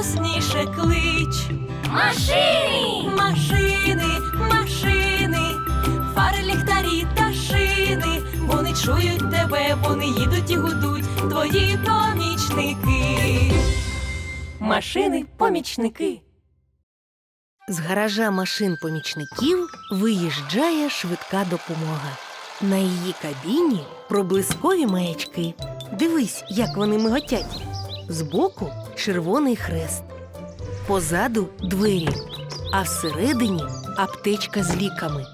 голосніше, клич. Машини! Машини, машини, фари, ліхтарі та шини. Вони чують тебе, вони їдуть і гудуть, твої помічники. Машини, помічники. З гаража машин помічників виїжджає швидка допомога. На її кабіні проблискові маячки. Дивись, як вони миготять. Збоку червоний хрест. Позаду двері, а всередині аптечка з ліками.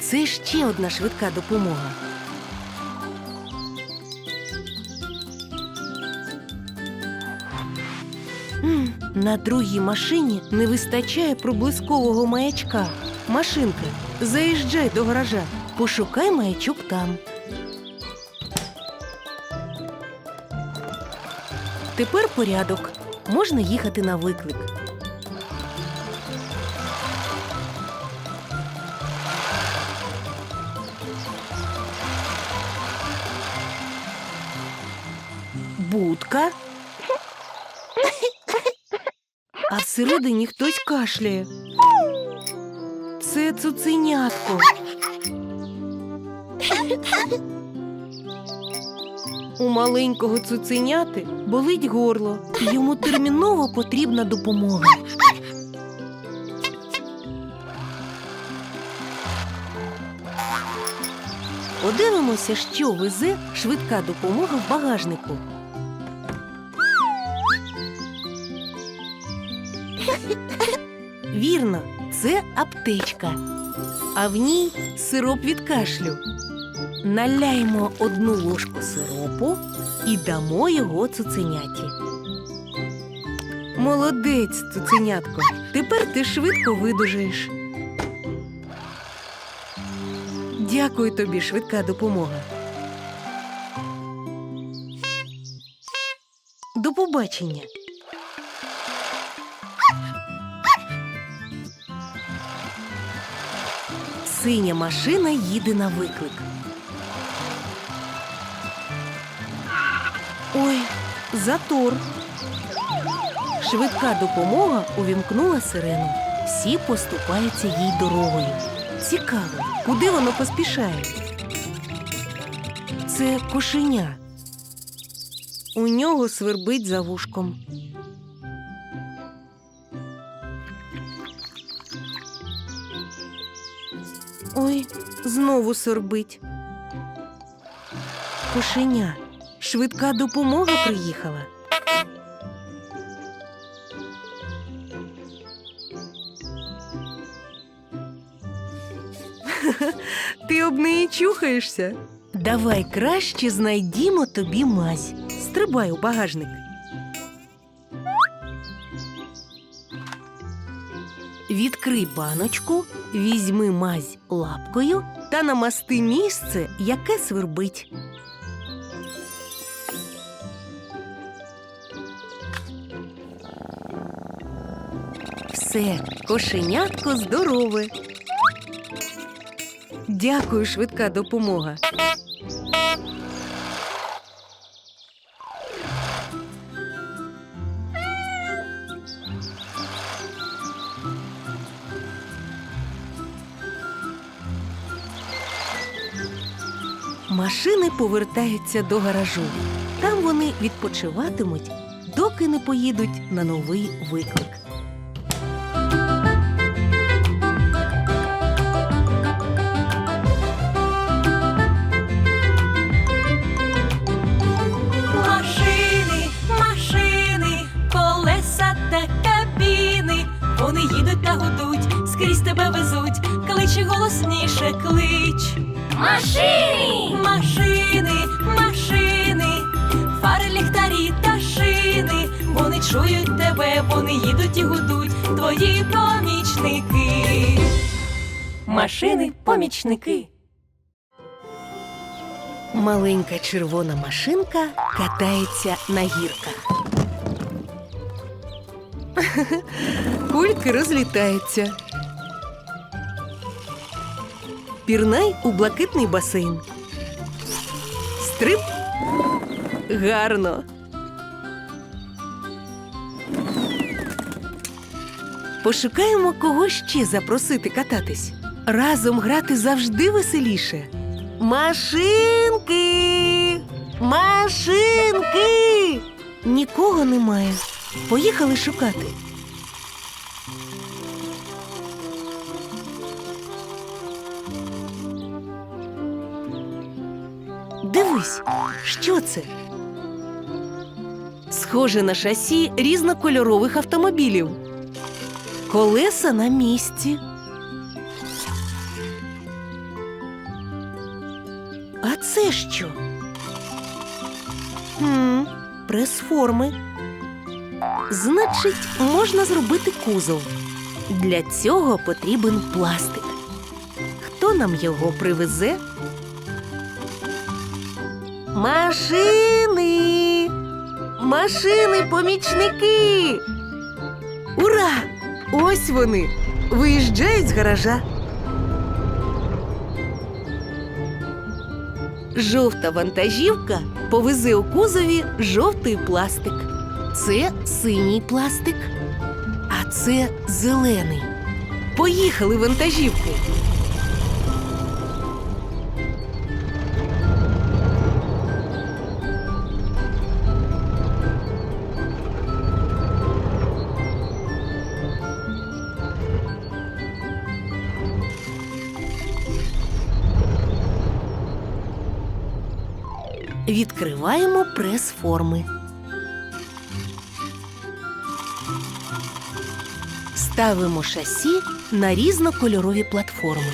Це ще одна швидка допомога. На другій машині не вистачає проблискового маячка. Машинка, заїжджай до гаража, пошукай маячок там. Тепер порядок. Можна їхати на виклик. Будка. А всередині хтось кашляє. Це цуценятко. У маленького цуценяти болить горло, і йому терміново потрібна допомога. Подивимося, що везе швидка допомога в багажнику. Вірно, це аптечка, а в ній сироп від кашлю. Наляємо одну ложку сиропу і дамо його цуценяті. Молодець, цуценятко. Тепер ти швидко видужаєш. Дякую тобі, швидка допомога. До побачення. Синя машина їде на виклик. Ой, затор. Швидка допомога увімкнула сирену. Всі поступаються їй дорогою. Цікаво, куди воно поспішає? Це кошеня. У нього свербить за вушком. Ой, знову сорбить. Кошеня. Швидка допомога приїхала. Ти об неї чухаєшся? Давай краще знайдімо тобі мазь. Стрибай у багажник. Відкрий баночку, візьми мазь лапкою та намасти місце, яке свербить. Все, кошенятко здорове. Дякую, швидка допомога. Машини повертаються до гаражу. Там вони відпочиватимуть, доки не поїдуть на новий виклик. Скрізь тебе везуть, кличе голосніше, клич. Машини! Машини, машини, фари, ліхтарі та шини. Вони чують тебе, вони їдуть і гудуть, твої помічники. Машини, помічники. Маленька червона машинка катається на гірках. Кульки розлітаються. Пірнай у блакитний басейн. Стрип. Гарно. Пошукаємо кого ще запросити кататись. Разом грати завжди веселіше. Машинки! Машинки! Нікого немає. Поїхали шукати. Дивись, що це? Схоже на шасі різнокольорових автомобілів. Колеса на місці. А це що? Хм, прес-форми. Значить, можна зробити кузов. Для цього потрібен пластик. Хто нам його привезе? Машини! Машини, помічники! Ура! Ось вони! Виїжджають з гаража. Жовта вантажівка повезе у кузові жовтий пластик. Це синій пластик, а це зелений. Поїхали вантажівки. Відкриваємо прес-форми. Ставимо шасі на різнокольорові платформи.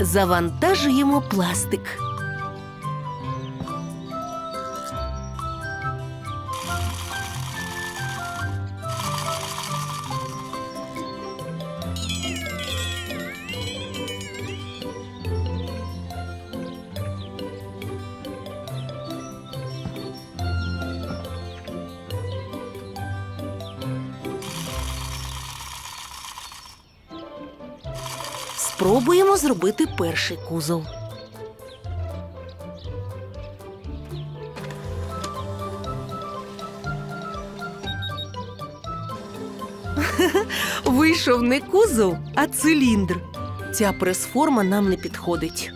Завантажуємо пластик. Спробуємо зробити перший кузов. Вийшов не кузов, а циліндр. Ця прес-форма нам не підходить.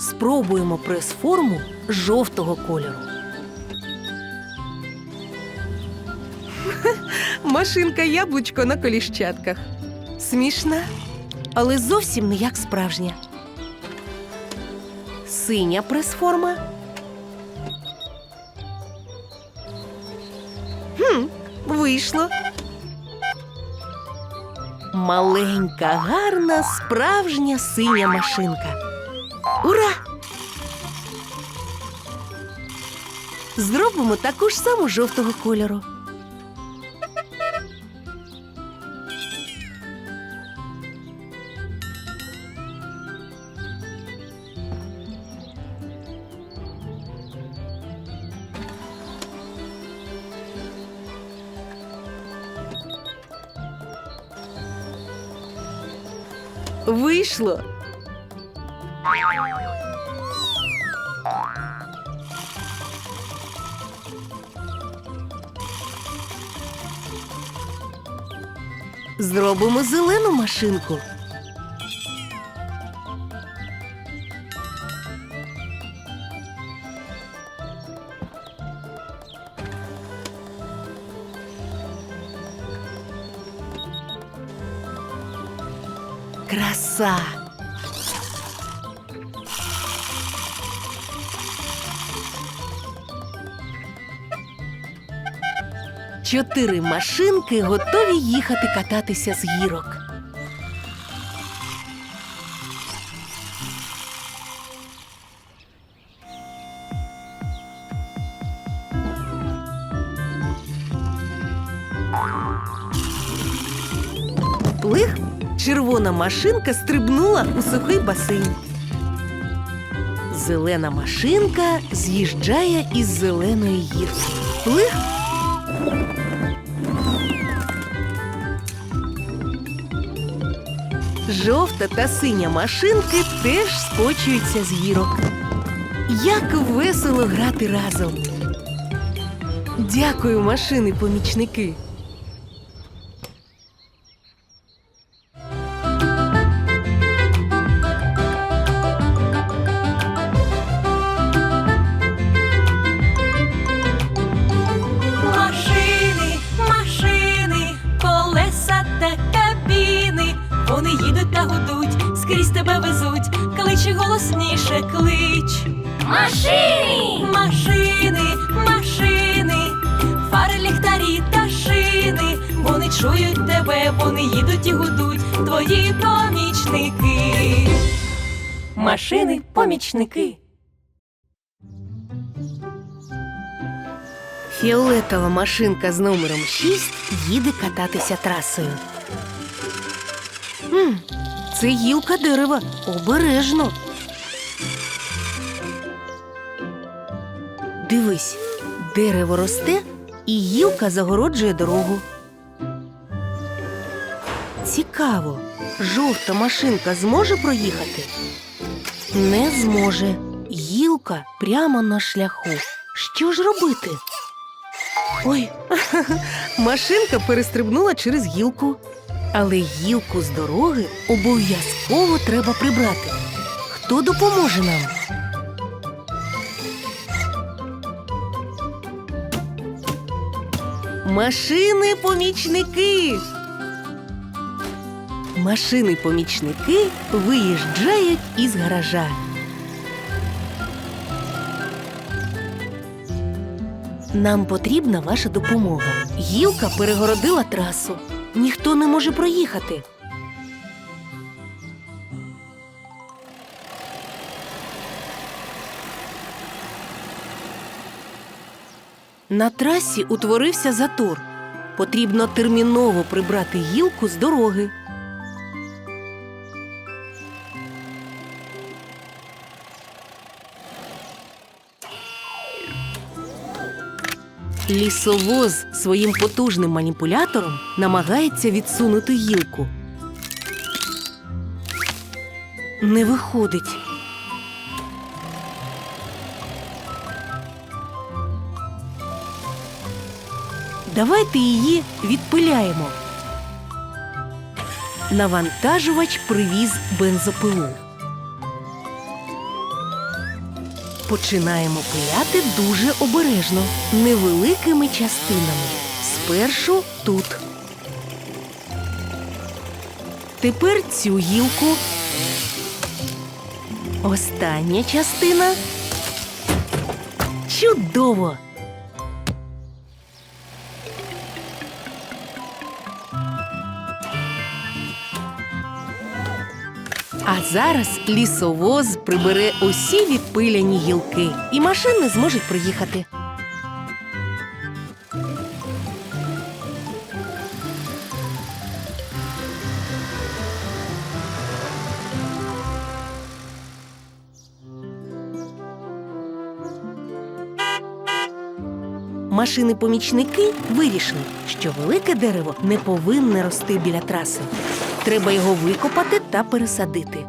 Спробуємо прес-форму жовтого кольору. Машинка яблучко на коліщатках. Смішна, але зовсім не як справжня. Синя прес-форма. Хм, вийшло. Маленька, гарна, справжня синя машинка. Ура! Зробимо таку ж саму жовтого кольору. Вийшло. Зробимо зелену машинку. Краса. Чотири машинки готові їхати кататися з гірок. Плих, Червона машинка стрибнула у сухий басейн. Зелена машинка з'їжджає із зеленої гірки. Плих! Жовта та синя машинки теж скочуються з гірок. Як весело грати разом! Дякую, машини-помічники! Голосніше, клич. Машини! Машини, машини, фари, ліхтарі та шини. Вони чують тебе, вони їдуть і гудуть. Твої помічники. Машини, помічники. Фіолетова машинка з номером 6 їде кататися трасою. Хм, це гілка дерева. Обережно. Дивись, дерево росте і гілка загороджує дорогу. Цікаво, жовта машинка зможе проїхати? Не зможе. Гілка прямо на шляху. Що ж робити? Ой, машинка перестрибнула через гілку. Але гілку з дороги обов'язково треба прибрати. Хто допоможе нам? Машини помічники. Машини помічники виїжджають із гаража. Нам потрібна ваша допомога. Гілка перегородила трасу. Ніхто не може проїхати. На трасі утворився затор. Потрібно терміново прибрати гілку з дороги. Лісовоз своїм потужним маніпулятором намагається відсунути гілку. Не виходить. Давайте її відпиляємо. Навантажувач привіз бензопилу. Починаємо пиляти дуже обережно, невеликими частинами. Спершу тут. Тепер цю гілку. Остання частина. Чудово! А зараз лісовоз прибере усі відпиляні гілки, і машини зможуть проїхати. Машини-помічники вирішили, що велике дерево не повинне рости біля траси. Треба його викопати та пересадити.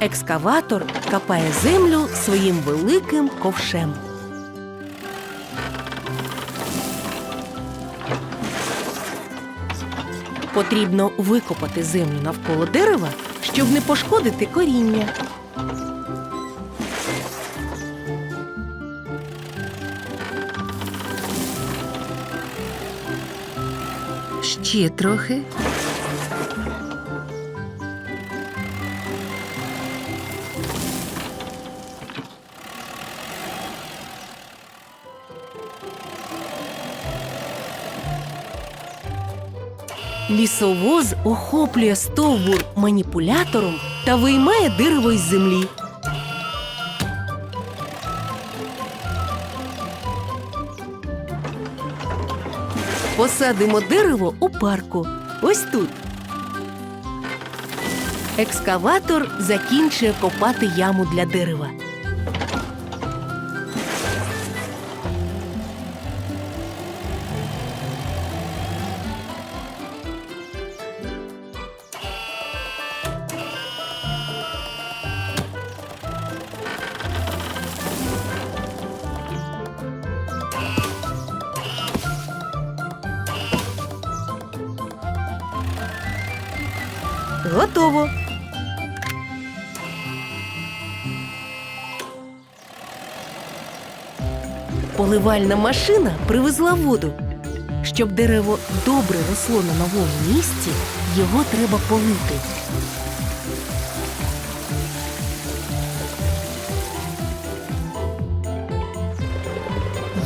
Екскаватор копає землю своїм великим ковшем. Потрібно викопати землю навколо дерева, щоб не пошкодити коріння. Ще трохи. Лісовоз охоплює стовбур маніпулятором та виймає дерево із землі. Посадимо дерево у парку. Ось тут. Екскаватор закінчує копати яму для дерева. Готово. Поливальна машина привезла воду. Щоб дерево добре росло на новому місці, його треба полити.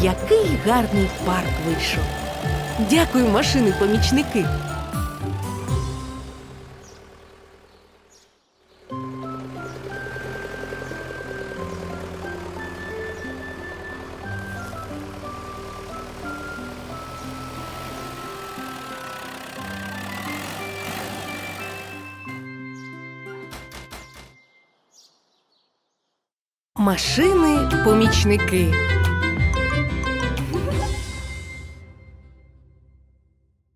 Який гарний парк вийшов. Дякую, машини-помічники. Машини-помічники.